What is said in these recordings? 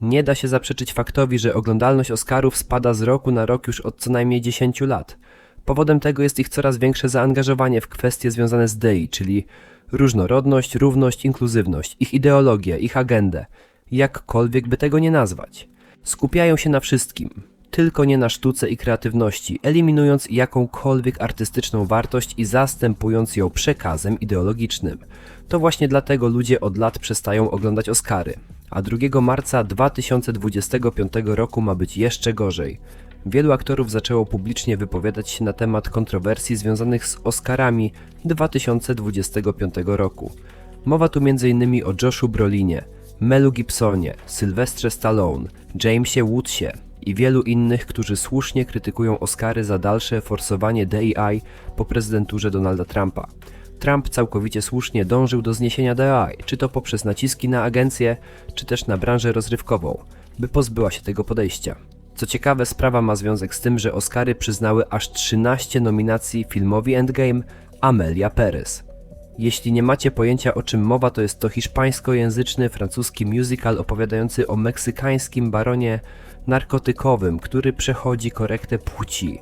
Nie da się zaprzeczyć faktowi, że oglądalność Oscarów spada z roku na rok już od co najmniej 10 lat. Powodem tego jest ich coraz większe zaangażowanie w kwestie związane z DEI, czyli różnorodność, równość, inkluzywność, ich ideologię, ich agendę, jakkolwiek by tego nie nazwać. Skupiają się na wszystkim, tylko nie na sztuce i kreatywności, eliminując jakąkolwiek artystyczną wartość i zastępując ją przekazem ideologicznym. To właśnie dlatego ludzie od lat przestają oglądać Oscary. A 2 marca 2025 roku ma być jeszcze gorzej. Wielu aktorów zaczęło publicznie wypowiadać się na temat kontrowersji związanych z Oscarami 2025 roku. Mowa tu m.in. o Joshu Brolinie, Melu Gibsonie, Sylwestrze Stallone, Jamesie Woodsie i wielu innych, którzy słusznie krytykują Oscary za dalsze forsowanie DEI po prezydenturze Donalda Trumpa. Trump całkowicie słusznie dążył do zniesienia DEI, czy to poprzez naciski na agencję, czy też na branżę rozrywkową, by pozbyła się tego podejścia. Co ciekawe, sprawa ma związek z tym, że Oscary przyznały aż 13 nominacji filmowi Endgame Amelia Perez. Jeśli nie macie pojęcia o czym mowa, to jest to hiszpańskojęzyczny francuski musical opowiadający o meksykańskim baronie narkotykowym, który przechodzi korektę płci.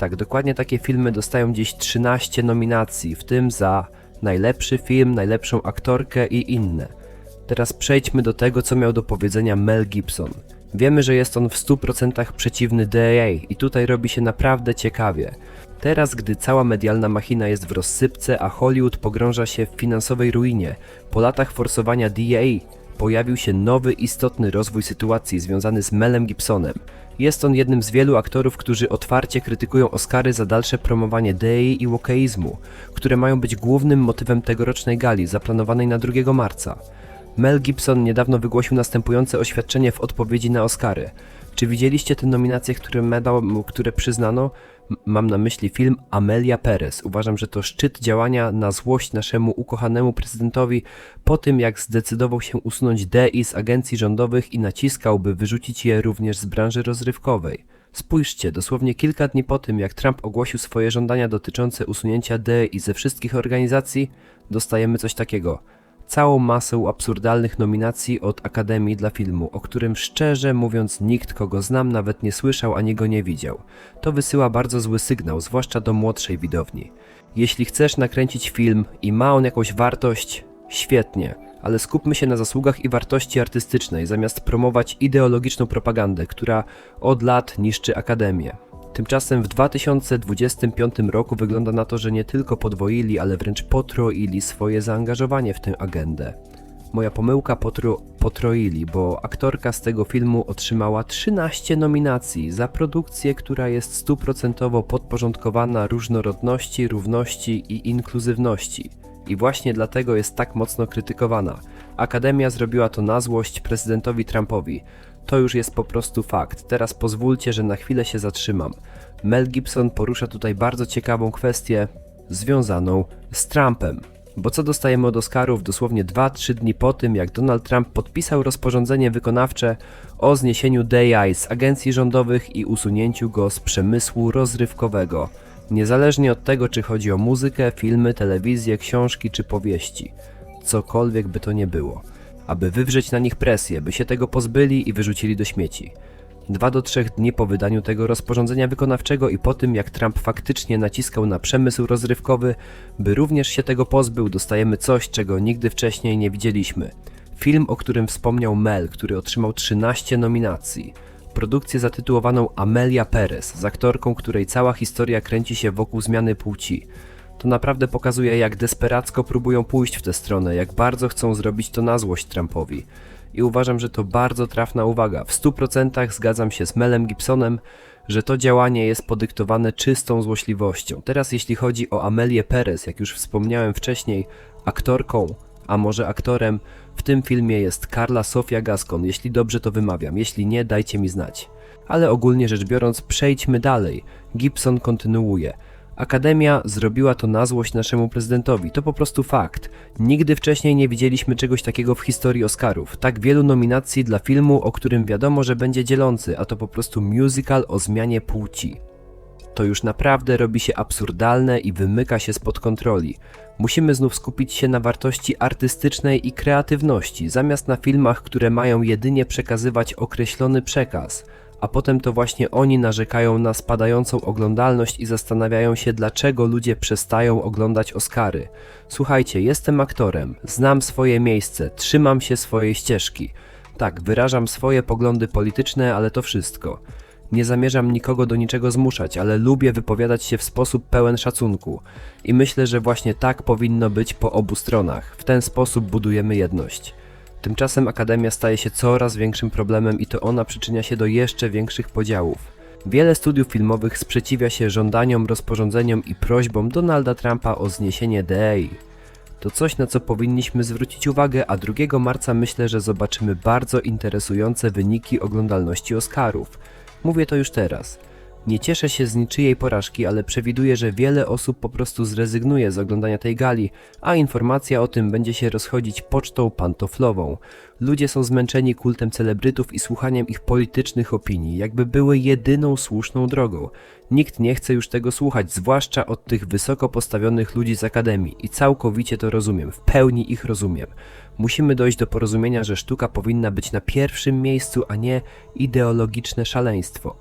Tak, dokładnie takie filmy dostają gdzieś 13 nominacji, w tym za najlepszy film, najlepszą aktorkę i inne. Teraz przejdźmy do tego, co miał do powiedzenia Mel Gibson. Wiemy, że jest on w 100% przeciwny DEA i tutaj robi się naprawdę ciekawie. Teraz, gdy cała medialna machina jest w rozsypce, a Hollywood pogrąża się w finansowej ruinie, po latach forsowania DEA pojawił się nowy, istotny rozwój sytuacji związany z Melem Gibsonem. Jest on jednym z wielu aktorów, którzy otwarcie krytykują Oscary za dalsze promowanie DEI i wokeizmu, które mają być głównym motywem tegorocznej gali zaplanowanej na 2 marca. Mel Gibson niedawno wygłosił następujące oświadczenie w odpowiedzi na Oscary. Czy widzieliście te nominacje, które, które przyznano? Mam na myśli film Amelia Perez. Uważam, że to szczyt działania na złość naszemu ukochanemu prezydentowi po tym, jak zdecydował się usunąć DI z agencji rządowych i naciskał, by wyrzucić je również z branży rozrywkowej. Spójrzcie, dosłownie kilka dni po tym, jak Trump ogłosił swoje żądania dotyczące usunięcia DI ze wszystkich organizacji, dostajemy coś takiego całą masę absurdalnych nominacji od Akademii dla filmu, o którym szczerze mówiąc nikt, kogo znam, nawet nie słyszał ani go nie widział. To wysyła bardzo zły sygnał, zwłaszcza do młodszej widowni. Jeśli chcesz nakręcić film i ma on jakąś wartość, świetnie, ale skupmy się na zasługach i wartości artystycznej, zamiast promować ideologiczną propagandę, która od lat niszczy Akademię. Tymczasem w 2025 roku wygląda na to, że nie tylko podwoili, ale wręcz potroili swoje zaangażowanie w tę agendę. Moja pomyłka potro, potroili, bo aktorka z tego filmu otrzymała 13 nominacji za produkcję, która jest stuprocentowo podporządkowana różnorodności, równości i inkluzywności. I właśnie dlatego jest tak mocno krytykowana. Akademia zrobiła to na złość prezydentowi Trumpowi. To już jest po prostu fakt. Teraz pozwólcie, że na chwilę się zatrzymam. Mel Gibson porusza tutaj bardzo ciekawą kwestię związaną z Trumpem. Bo co dostajemy od Oscarów dosłownie 2-3 dni po tym, jak Donald Trump podpisał rozporządzenie wykonawcze o zniesieniu DEI z agencji rządowych i usunięciu go z przemysłu rozrywkowego. Niezależnie od tego, czy chodzi o muzykę, filmy, telewizję, książki czy powieści. Cokolwiek by to nie było aby wywrzeć na nich presję, by się tego pozbyli i wyrzucili do śmieci. Dwa do trzech dni po wydaniu tego rozporządzenia wykonawczego i po tym, jak Trump faktycznie naciskał na przemysł rozrywkowy, by również się tego pozbył, dostajemy coś, czego nigdy wcześniej nie widzieliśmy. Film, o którym wspomniał Mel, który otrzymał 13 nominacji. Produkcję zatytułowaną Amelia Perez, z aktorką, której cała historia kręci się wokół zmiany płci. To naprawdę pokazuje, jak desperacko próbują pójść w tę stronę, jak bardzo chcą zrobić to na złość Trumpowi. I uważam, że to bardzo trafna uwaga. W 100% zgadzam się z Melem Gibsonem, że to działanie jest podyktowane czystą złośliwością. Teraz jeśli chodzi o Amelię Perez, jak już wspomniałem wcześniej, aktorką, a może aktorem, w tym filmie jest Carla Sofia Gascon, jeśli dobrze to wymawiam, jeśli nie, dajcie mi znać. Ale ogólnie rzecz biorąc, przejdźmy dalej. Gibson kontynuuje. Akademia zrobiła to na złość naszemu prezydentowi. To po prostu fakt. Nigdy wcześniej nie widzieliśmy czegoś takiego w historii Oscarów. Tak wielu nominacji dla filmu, o którym wiadomo, że będzie dzielący, a to po prostu musical o zmianie płci. To już naprawdę robi się absurdalne i wymyka się spod kontroli. Musimy znów skupić się na wartości artystycznej i kreatywności, zamiast na filmach, które mają jedynie przekazywać określony przekaz. A potem to właśnie oni narzekają na spadającą oglądalność i zastanawiają się, dlaczego ludzie przestają oglądać Oscary. Słuchajcie, jestem aktorem, znam swoje miejsce, trzymam się swojej ścieżki. Tak, wyrażam swoje poglądy polityczne, ale to wszystko. Nie zamierzam nikogo do niczego zmuszać, ale lubię wypowiadać się w sposób pełen szacunku. I myślę, że właśnie tak powinno być po obu stronach. W ten sposób budujemy jedność. Tymczasem Akademia staje się coraz większym problemem i to ona przyczynia się do jeszcze większych podziałów. Wiele studiów filmowych sprzeciwia się żądaniom, rozporządzeniom i prośbom Donalda Trumpa o zniesienie DEI. To coś, na co powinniśmy zwrócić uwagę, a 2 marca myślę, że zobaczymy bardzo interesujące wyniki oglądalności Oscarów. Mówię to już teraz. Nie cieszę się z niczyjej porażki, ale przewiduję, że wiele osób po prostu zrezygnuje z oglądania tej gali, a informacja o tym będzie się rozchodzić pocztą pantoflową. Ludzie są zmęczeni kultem celebrytów i słuchaniem ich politycznych opinii, jakby były jedyną słuszną drogą. Nikt nie chce już tego słuchać, zwłaszcza od tych wysoko postawionych ludzi z akademii i całkowicie to rozumiem, w pełni ich rozumiem. Musimy dojść do porozumienia, że sztuka powinna być na pierwszym miejscu, a nie ideologiczne szaleństwo.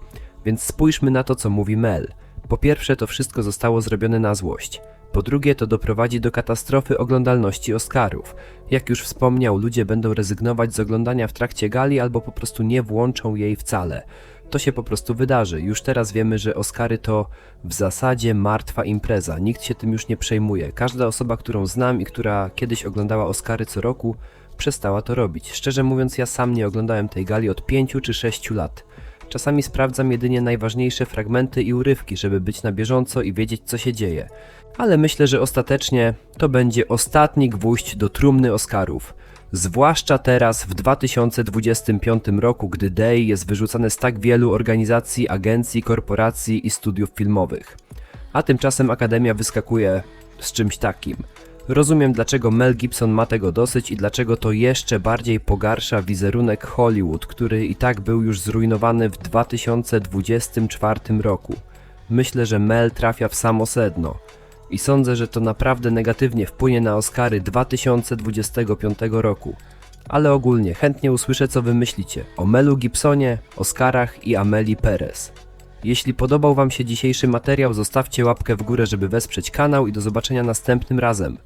Więc spójrzmy na to, co mówi Mel. Po pierwsze, to wszystko zostało zrobione na złość. Po drugie, to doprowadzi do katastrofy oglądalności Oscarów. Jak już wspomniał, ludzie będą rezygnować z oglądania w trakcie gali albo po prostu nie włączą jej wcale. To się po prostu wydarzy. Już teraz wiemy, że Oscary to w zasadzie martwa impreza. Nikt się tym już nie przejmuje. Każda osoba, którą znam i która kiedyś oglądała Oscary co roku, przestała to robić. Szczerze mówiąc, ja sam nie oglądałem tej gali od 5 czy 6 lat. Czasami sprawdzam jedynie najważniejsze fragmenty i urywki, żeby być na bieżąco i wiedzieć, co się dzieje. Ale myślę, że ostatecznie to będzie ostatni gwóźdź do trumny Oscarów. Zwłaszcza teraz w 2025 roku, gdy Day jest wyrzucany z tak wielu organizacji, agencji, korporacji i studiów filmowych. A tymczasem Akademia wyskakuje z czymś takim. Rozumiem, dlaczego Mel Gibson ma tego dosyć i dlaczego to jeszcze bardziej pogarsza wizerunek Hollywood, który i tak był już zrujnowany w 2024 roku. Myślę, że Mel trafia w samo sedno i sądzę, że to naprawdę negatywnie wpłynie na Oscary 2025 roku. Ale ogólnie chętnie usłyszę, co wy myślicie o Melu Gibsonie, Oscarach i Ameli Perez. Jeśli podobał Wam się dzisiejszy materiał, zostawcie łapkę w górę, żeby wesprzeć kanał i do zobaczenia następnym razem.